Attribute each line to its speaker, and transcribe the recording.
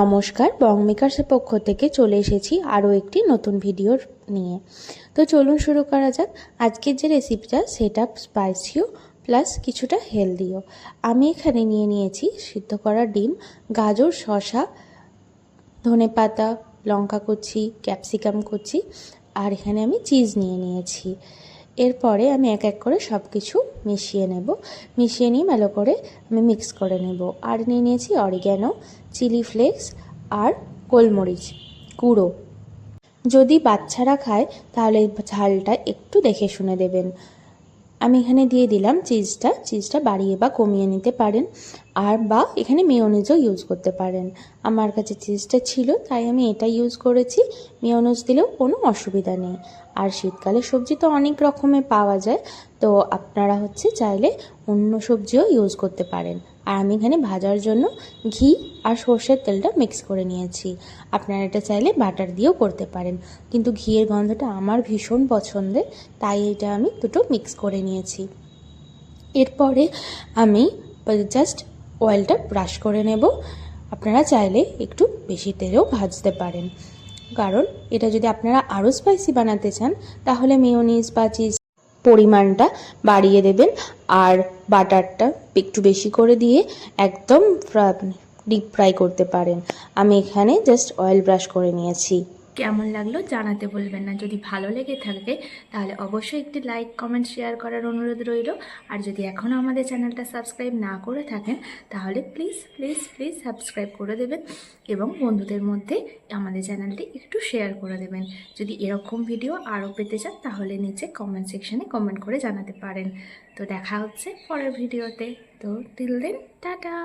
Speaker 1: নমস্কার, বং মেকার্সের পক্ষ থেকে চলে এসেছি আরও একটি নতুন ভিডিওর নিয়ে। তো চলুন শুরু করা যাক। আজকের যে রেসিপিটা সেটা স্পাইসিও প্লাস কিছুটা হেলদিও আমি এখানে নিয়ে নিয়েছি সিদ্ধ করা ডিম, গাজর, শসা, ধনে পাতা, লঙ্কা কুচি ক্যাপসিকাম কুচি, আর এখানে আমি চিজ নিয়ে নিয়েছি। এরপরে আমি এক এক করে সব কিছু মিশিয়ে নেব। মিশিয়ে নিয়ে ভালো করে আমি মিক্স করে নেব। আর নিয়ে নিয়েছি অরিগ্যানো চিলি ফ্লেক্স আর গোলমরিচ গুঁড়ো। যদি বাচ্চারা খায়, তাহলে ঝালটা একটু দেখে শুনে দেবেন। আমি এখানে দিয়ে দিলাম চিজটা চিজটা বাড়িয়ে বা কমিয়ে নিতে পারেন। আর বা এখানে মেয়োনিজও ইউজ করতে পারেন। আমার কাছে চিজটা ছিল, তাই আমি এটা ইউজ করেছি। মেয়োনিজ দিলেও কোনো অসুবিধা নেই। আর শীতকালে সবজি তো অনেক রকমের পাওয়া যায়, তো আপনারা হচ্ছে চাইলে অন্য সবজিও ইউজ করতে পারেন। আর আমি এখানে ভাজার জন্য ঘি আর সর্ষের তেলটা মিক্স করে নিয়েছি। আপনারা এটা চাইলে বাটার দিয়েও করতে পারেন। কিন্তু ঘিয়ের গন্ধটা আমার ভীষণ পছন্দের, তাই এটা আমি দুটো মিক্স করে নিয়েছি। এরপরে আমি জাস্ট অয়েলটা ব্রাশ করে নেব। আপনারা চাইলে একটু বেশি তেলেও ভাজতে পারেন। কারণ এটা যদি আপনারা আরও স্পাইসি বানাতে চান, তাহলে মেয়োনিজ বা চিজ পরিমাণটা বাড়িয়ে দেবেন আর বাটারটা একটু বেশি করে দিয়ে একদম ডিপ ফ্রাই করতে পারেন। আমি এখানে জাস্ট অয়েল ব্রাশ করে নিয়েছি।
Speaker 2: কেমন লাগল জানাতে বলবেন না। যদি ভালো লেগে থাকে, তাহলে অবশ্যই একটি লাইক, কমেন্ট, শেয়ার করার অনুরোধ রইল। আর যদি এখনও আমাদের চ্যানেলটা সাবস্ক্রাইব না করে থাকেন, তাহলে প্লিজ প্লিজ প্লিজ সাবস্ক্রাইব করে দেবেন এবং বন্ধুদের মধ্যে আমাদের চ্যানেলটি একটু শেয়ার করে দেবেন। যদি এরকম ভিডিও আরও পেতে চান, তাহলে নিচে কমেন্ট সেকশানে কমেন্ট করে জানাতে পারেন। তো দেখা হচ্ছে পরের ভিডিওতে। তো টিল দেন টাটা!